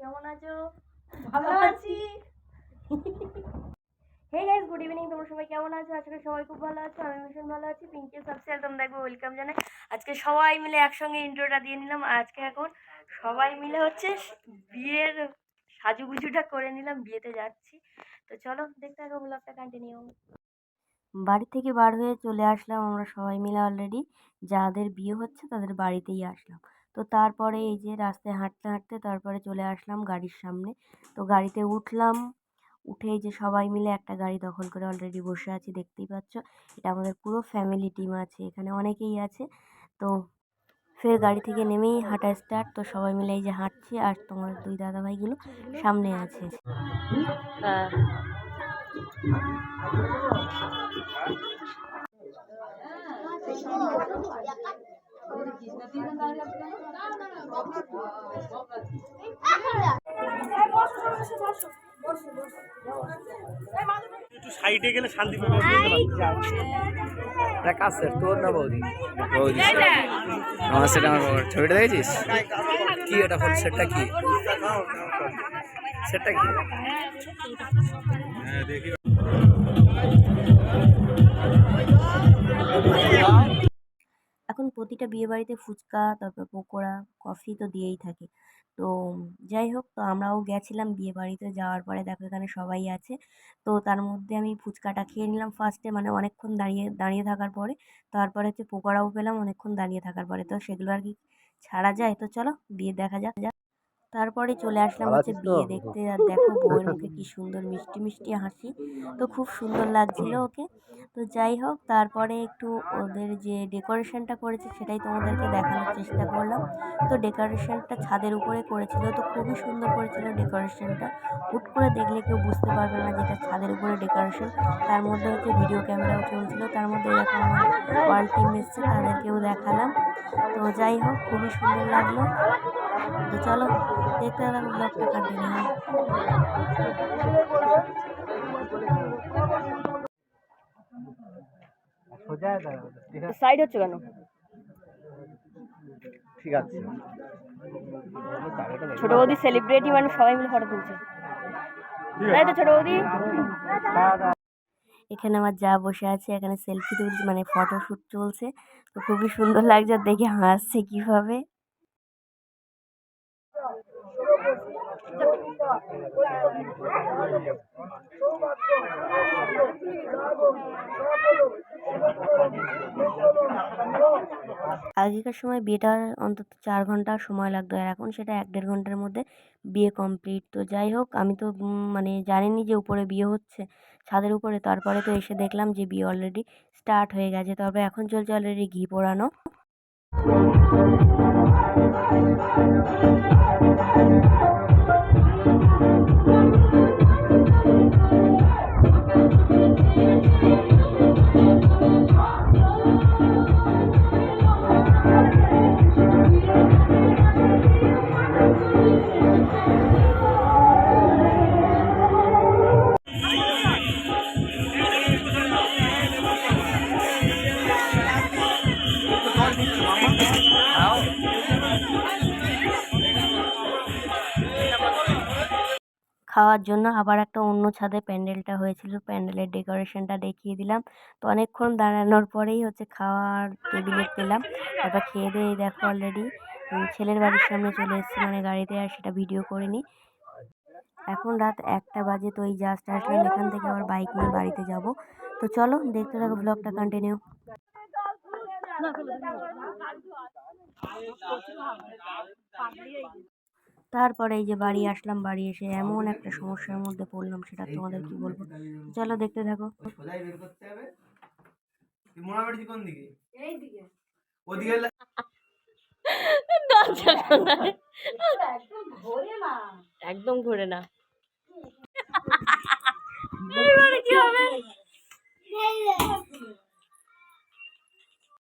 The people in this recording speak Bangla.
কেমন আছো? ভালো আছি। হে গাইস গুড ইভিনিং তোমরা সবাই কেমন আছো? আজকে সবাই খুব ভালো আছো আমি ভীষণ ভালো আছি। পিঙ্কি সাবসেল তোমরা একবার ওয়েলকাম জানাই। আজকে সবাই মিলে একসঙ্গে ইন্ট্রোটা দিয়ে নিলাম। আজকে এখন সবাই মিলে হচ্ছে বিয়ের সাজুগুজুটা করে নিলাম, বিয়েতে যাচ্ছি। তো চলো, দেখতে থাকো ব্লগটা কন্টিনিউ বাড়ি থেকে বার হয়ে চলে আসলাম আমরা সবাই মিলে অলরেডি যাদের বিয়ে হচ্ছে তাদের বাড়িতেই আসলাম। তো তারপরে এই যে রাস্তায় হাঁটতে হাঁটতে তারপরে চলে আসলাম গাড়ির সামনে। তো গাড়িতে উঠলাম উঠে এই যে সবাই মিলে একটা গাড়ি দখল করে অলরেডি বসে আছি, দেখতেই পাচ্ছ। এটা আমাদের পুরো ফ্যামিলি টিম আছে, এখানে অনেকেই আছে। তো ফের গাড়ি থেকে নেমেই হাঁটা স্টার্ট তো সবাই মিলে এই যে হাঁটছি আর তোমার দুই দাদা ভাইগুলো সামনে আছে। একটু সাইডে গেলে শান্তি পাবে তোর না বৌদি? বৌদি। আমার সেটা আমার বাবার ছবিটা দেখেছিস? কি এটা হল সেটটা কি? সেটটা কি? এখন প্রতিটা বিয়েবাড়িতে ফুচকা তারপর পকোড়া কফি তো দিয়েই থাকে। তো যাই হোক, তো আমরাও গেছিলাম বিয়েবাড়িতে যাওয়ার পরে দেখো এখানে সবাই আছে। তো তার মধ্যে আমি ফুচকাটা খেয়ে নিলাম ফার্স্টে মানে অনেকক্ষণ দাঁড়িয়ে দাঁড়িয়ে থাকার পরে। তারপরে হচ্ছে পকোড়াও পেলাম, অনেকক্ষণ দাঁড়িয়ে থাকার পরে। তো সেগুলো আর কি ছাড়া যায়। তো চলো, বিয়ে দেখা যাক। তারপরে চলে আসলাম হচ্ছে বিয়ে দেখতে। আর দেখো বউয়ের মুখে কি সুন্দর মিষ্টি মিষ্টি হাসি। তো খুব সুন্দর লাগছিল ওকে। তো যাই হোক তারপরে একটু ওদের যে ডেকোরেশনটা করেছে সেটাই তোমাদেরকে দেখানোর চেষ্টা করলাম। তো ডেকোরেশনটা ছাদের উপরে করেছিল। তো খুবই সুন্দর করেছিল ডেকোরেশনটা হুট করে দেখলে কেউ বুঝতে পারবে না যেটা ছাদের উপরে ডেকোরেশন তার মধ্যে হচ্ছে ভিডিও ক্যামেরাও চলছিল। তার মধ্যে এরকম আমার ওয়াল টিম এসছে তাদেরকেও দেখালাম। তো যাই হোক খুবই সুন্দর লাগল। তো চলো দেখতে থাকো ব্লগটা কন্টিনিউ সাইড হচ্ছে কেন? ঠিক আছে। ছোট বৌদি সেলিব্রিটি মানে সবাই মিলে ফটো তুলছে। তাই তো ছোট বৌদি। এখানে আমার যা বসে আছে, এখানে সেলফি তুলছে মানে ফটো শ্যুট চলছে। তো খুবই সুন্দর লাগছে দেখে হাসছে কীভাবে। আগেকার সময় বিয়েটা অন্তত চার ঘণ্টা সময় লাগতো আর এখন সেটা এক দেড় ঘণ্টার মধ্যে বিয়ে কমপ্লিট তো যাই হোক, আমি তো মানে জানিনি যে উপরে বিয়ে হচ্ছে, ছাদের উপরে। তারপরে তো এসে দেখলাম যে বিয়ে অলরেডি স্টার্ট হয়ে গেছে। তবে এখন চলছে অলরেডি ঘি পোড়ানো। খাওয়ার জন্য আবার একটা অন্য ছাদে প্যান্ডেলটা হয়েছিল, প্যান্ডেলের ডেকোরেশনটা দেখিয়ে দিলাম। তো অনেকক্ষণ দাঁড়ানোর পরেই হচ্ছে খাওয়ার টেবিলে পেলাম। তারপর খেয়ে দিয়ে দেখো অলরেডি ছেলের বাড়ির সামনে চলে এসেছি মানে গাড়িতে আর সেটা ভিডিও করিনি। এখন রাত একটা বাজে তো এই জাস্ট আসলাম, এখান থেকে আবার বাইক নিয়ে বাড়িতে যাব। তো চলো, দেখতে থাকো ব্লগটা কন্টিনিউ তারপরে এই যে বাড়ি আসলাম বাড়ি এসে এমন একটা সমস্যার মধ্যে পড়লাম সেটা তোমাদের কি বলব? চলো দেখতে থাকো। একদম ঘুরে না। কি হবে?